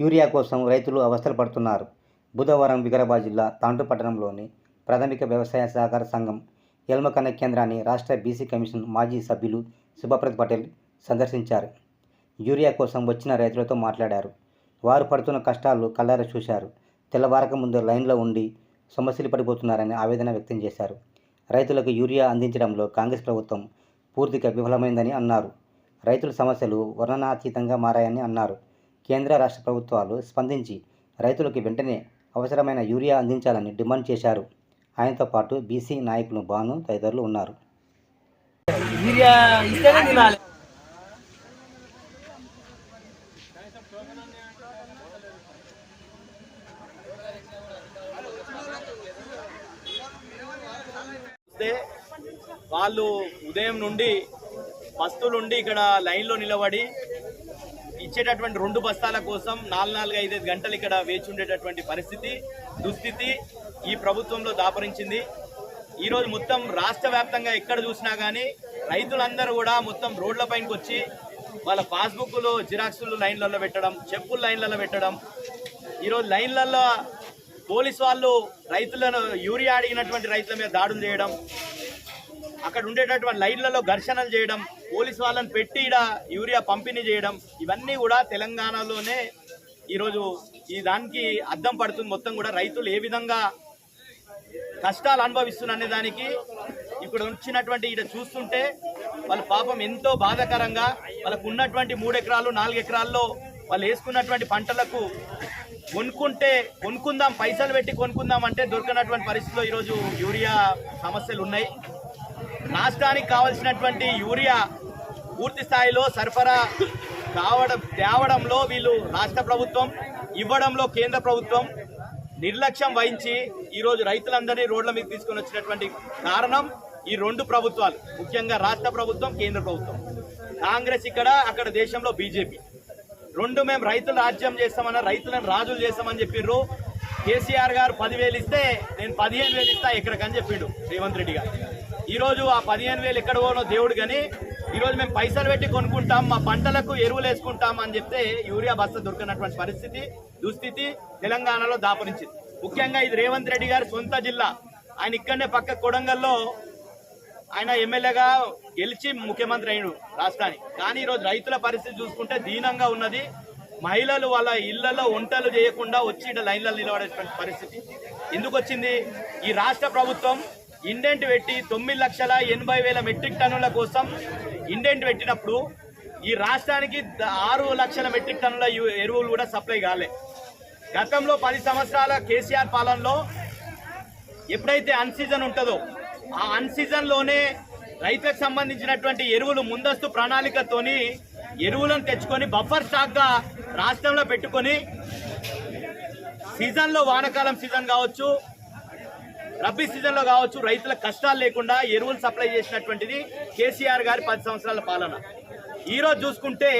Urea కోసం రైతులు అవస్థలు పడుతున్నారు. బుధవారం వికారాబాద్ జిల్లా తాండూ పట్టణంలోని ప్రాథమిక వ్యవసాయ సహకార సంఘం ఎల్మకన్న కేంద్రాన్ని రాష్ట్ర బీసీ కమిషన్ మాజీ సభ్యులు శుభప్రద్ పటేల్ సందర్శించారు. యూరియా కోసం వచ్చిన రైతులతో మాట్లాడారు. వారు పడుతున్న కష్టాలు కళ్ళార చూశారు. తెల్లవారక ముందు లైన్లో ఉండి సమస్యలు పడిపోతున్నారని ఆవేదన వ్యక్తం చేశారు. రైతులకు యూరియా అందించడంలో కాంగ్రెస్ ప్రభుత్వం పూర్తిగా విఫలమైందని అన్నారు. రైతుల సమస్యలు వర్ణనాతీతంగా మారాయని అన్నారు. కేంద్ర రాష్ట్ర ప్రభుత్వాలు స్పందించి రైతులకు వెంటనే అవసరమైన యూరియా అందించాలని డిమాండ్ చేశారు. ఆయనతో పాటు బీసీ నాయకులు బాను తదితరులు ఉన్నారు. వాళ్ళు ఉదయం నుండి బస్తులుండి ఇక్కడ లైన్లో నిలబడి ఇచ్చేటటువంటి రెండు బస్తాల కోసం నాలుగు నాలుగు ఐదైదు గంటలు ఇక్కడ వేచి ఉండేటటువంటి పరిస్థితి దుస్థితి ఈ ప్రభుత్వంలో దాపరించింది. ఈరోజు మొత్తం రాష్ట్ర వ్యాప్తంగా ఎక్కడ చూసినా కానీ రైతులందరూ కూడా మొత్తం రోడ్ల పైనకి వచ్చి వాళ్ళ పాస్బుక్లు జిరాక్సులు లైన్లలో పెట్టడం చెప్పులు లైన్లలో పెట్టడం. ఈరోజు లైన్లలో పోలీస్ వాళ్ళు రైతులను యూరియా అడిగినటువంటి రైతుల మీద దాడులు చేయడం. అక్కడ ఉండేటటువంటి లైన్లలో ఘర్షణలు చేయడం. పోలీస్ వాళ్ళని పెట్టి ఈడ యూరియా పంపిణీ చేయడం ఇవన్నీ కూడా తెలంగాణలోనే ఈరోజు ఈ దానికి అద్దం పడుతుంది. మొత్తం కూడా రైతులు ఏ విధంగా కష్టాలు అనుభవిస్తున్న అనే దానికి ఇక్కడ వచ్చినటువంటి ఇక్కడ చూస్తుంటే వాళ్ళ పాపం ఎంతో బాధాకరంగా వాళ్ళకు ఉన్నటువంటి మూడు ఎకరాలు నాలుగు ఎకరాల్లో వాళ్ళు వేసుకున్నటువంటి పంటలకు కొనుక్కుంటే కొనుక్కుందాం పైసలు పెట్టి కొనుక్కుందాం అంటే దొరకనటువంటి పరిస్థితిలో ఈరోజు యూరియా సమస్యలు ఉన్నాయి. రాష్ట్రానికి కావాల్సినటువంటి యూరియా పూర్తి స్థాయిలో సరఫరా కావడం తేవడంలో వీళ్ళు రాష్ట్ర ప్రభుత్వం ఇవ్వడంలో కేంద్ర ప్రభుత్వం నిర్లక్ష్యం వహించి ఈరోజు రైతులందరినీ రోడ్ల మీద తీసుకొని వచ్చినటువంటి కారణం ఈ రెండు ప్రభుత్వాలు. ముఖ్యంగా రాష్ట్ర ప్రభుత్వం కేంద్ర ప్రభుత్వం. కాంగ్రెస్ ఇక్కడ అక్కడ దేశంలో బీజేపీ. రెండు మేము రైతులు రాజ్యం చేస్తామన్న రైతులను రాజులు చేస్తామని చెప్పిర్రు. కేసీఆర్ గారు పదివేలు ఇస్తే నేను పదిహేను వేలు ఇస్తా ఎక్కడికని చెప్పిండు రేవంత్ రెడ్డి గారు. ఈరోజు ఆ పదిహేను వేలు ఎక్కడ పోనో దేవుడు కానీ ఈరోజు మేము పైసలు పెట్టి కొనుక్కుంటాం మా పంటలకు ఎరువులు వేసుకుంటాం అని చెప్తే యూరియా బస్తా దొరికినటువంటి పరిస్థితి దుస్థితి తెలంగాణలో దాపరించింది. ముఖ్యంగా ఇది రేవంత్ రెడ్డి గారి సొంత జిల్లా. ఆయన ఇక్కడనే పక్క కొడంగల్లో ఆయన ఎమ్మెల్యేగా గెలిచి ముఖ్యమంత్రి అయినాడు రాష్ట్రానికి. కానీ ఈరోజు రైతుల పరిస్థితి చూసుకుంటే దీనంగా ఉన్నది. మహిళలు వాళ్ళ ఇళ్ళలో వంటలు చేయకుండా వచ్చి లైన్లలో నిలబడేటువంటి పరిస్థితి. ఎందుకు వచ్చింది? ఈ రాష్ట్ర ప్రభుత్వం ఇండెంట్ పెట్టి తొమ్మిది లక్షల ఎనభై వేల మెట్రిక్ టన్నుల కోసం ఇండెంట్ పెట్టినప్పుడు ఈ రాష్ట్రానికి ఆరు లక్షల మెట్రిక్ టన్నుల ఎరువులు కూడా సప్లై కాలే. గతంలో పది సంవత్సరాల కేసీఆర్ పాలనలో ఎప్పుడైతే అన్ సీజన్ ఉంటుందో ఆ అన్ రైతులకు సంబంధించినటువంటి ఎరువులు ముందస్తు ప్రణాళికతోని ఎరువులను తెచ్చుకొని బఫర్ స్టాక్గా రాష్ట్రంలో పెట్టుకొని సీజన్లో వానకాలం వానాకాలం సీజన్ కావచ్చు రబీ సీజన్లో కావచ్చు రైతుల కష్టాలు లేకుండా ఎరువులు సప్లై చేసినటువంటిది కేసీఆర్ గారి పది సంవత్సరాల పాలన. ఈ రోజు చూసుకుంటే